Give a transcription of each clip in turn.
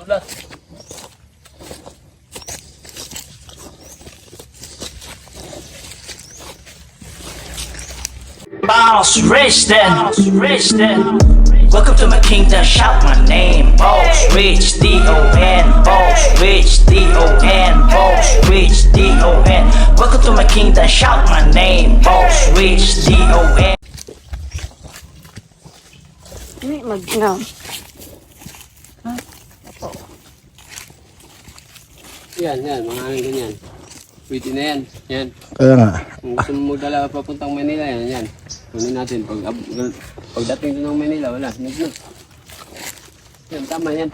Tulas. Boss rich then, rich then. Welcome to my kingdom, shout my name. Boss rich, D O N. Boss rich, D O N. Boss rich, D O N. Welcome to my kingdom, shout my name. Boss rich, D O N. Hindi, mag, no. Yan, yan. Mga anong ganyan. Pwede na yan. Yan. Kaya nga. Kung gusto mo magdala papuntang Manila, yan, yan. Kunin natin. Pag, pagdating ng Manila, wala. Na. Yan, tama yan.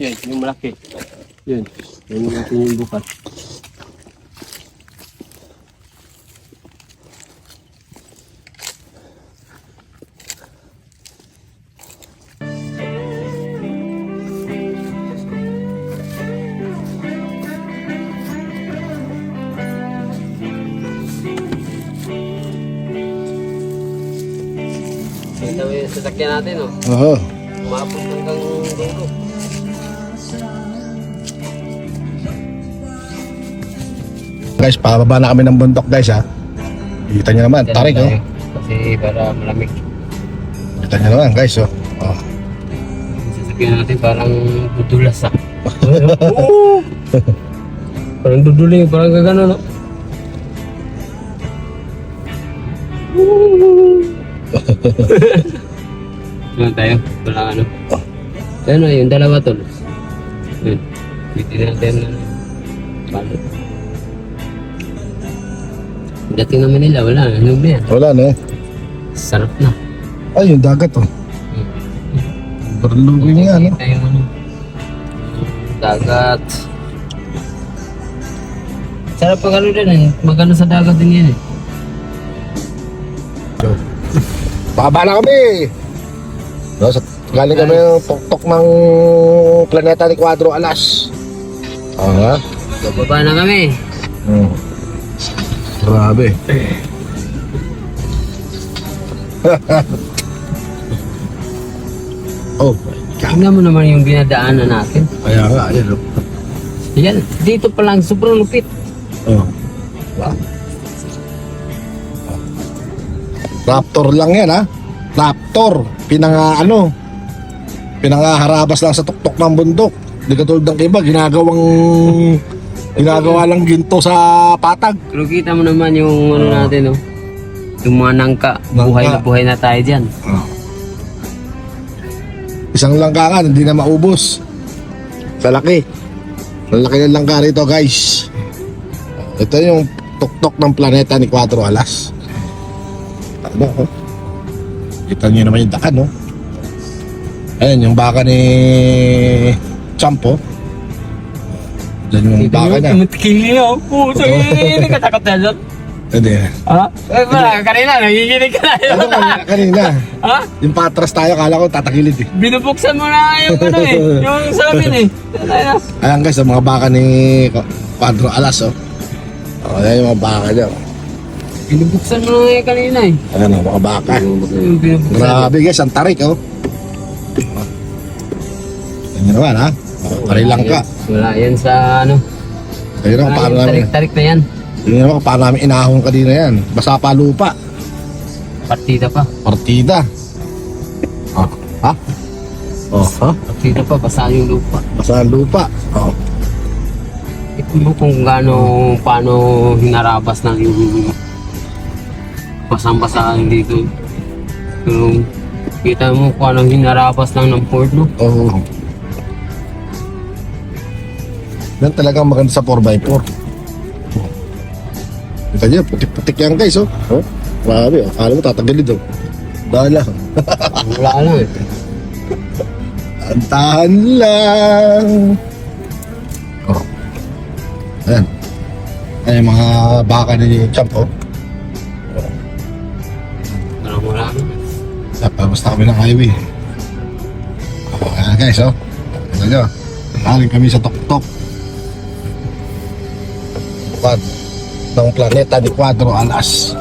Yan, yung malaki. Yan. Yan natin yung bukas. Daw yung sasakyan natin, oh. Oo. Umabot hanggang dulo. Guys, pababa na kami ng bundok guys ha. Kita nyo naman, tarik oh. tayo. Kasi para malamig. Kita nyo naman guys oh. oh. Yung sasakyan natin parang dudulas ah. parang duduling, parang gagano no. Ano tayo? Wala ano. Ano yung dalawa tol. Yun. Pwede natin na paano. Dating naman nila, wala. Ano ba yan? Wala no. Sarap na. Ay, yung dagat oh. Kita yung ano, yung dagat. Sarap pag ano din eh. Magano sa dagat din yan eh. Pababa na kami. No, sa, galing kami ng tuktok ng planeta ni Cuadro Alas. Oo nga. Bababa na kami. Hmm. Grabe. oh, Tingnan mo naman yung binadaanan natin. kaya nga, ayun oh. Yan, dito pa lang sobrang lupit. Oh. Wow. Raptor lang yan ha. Raptor. Pinanga ano. Pinangaharabas lang sa tuktok ng bundok. Hindi katulad ng iba, ginagawang ginagawa lang ginto sa patag. Pero kita mo naman yung ano natin oh. Yung mga nangka, buhay na Nangka. buhay na tayo dyan. Isang langka nga, hindi na maubos. Sa laki. Ang laki ng langka rito guys. Ito yung tuktok ng planeta ni Cuatro Alas. Ano? oh? Kita niyo naman yung daan, no? Ayan, yung baka ni Champo. Diyan yung baka niya. Matikili ako. So, hindi ka takot na dyan. Hindi. Ha? Eh, wala. Kanina, nagiginig ka na. Ano kanina? kanina? Ha? Yung patras tayo, kala ko tatakilid eh. Binubuksan mo na yung ano eh. Yung salamin eh. Ano na? Ayan guys, ang mga baka ni Cuatro Alas, oh. Oh, ayan yung mga baka niya. oh. Binubuksan mo na yung kanina eh. Ayan ang mga baka. Grabe guys, ang tarik oh. Yan naman ha. Oh, karilang ka. Wala yan sa ano. Ayun naman, paano namin, Tarik-tarik na yan. yun naman, paano namin inahong kanina yan. Basa pa lupa. Partida pa. Partida. Oh, ha? Oh, ha? Partida pa. Basa yung lupa. Basa ang lupa. Oh. Ito mo kung gaano, paano hinarabas ng yung basang-basa dito. Pero kita mo kung anong hinarabas lang ng port no. Oh. Yan talagang maganda sa 4x4. Oh. Kita niyo, putik-putik yan guys oh. Oh, grabe oh. Akala mo tatagilid oh. Dala. Wala lang eh. Antahan lang. Oh. Ayan. Ayan yung mga baka ni Champ, oh. Basta kami ng highway. Oh, ayan guys, oh. Ito nyo. Galing kami sa tuktok. Bukad ng planeta ni Cuadro Alas.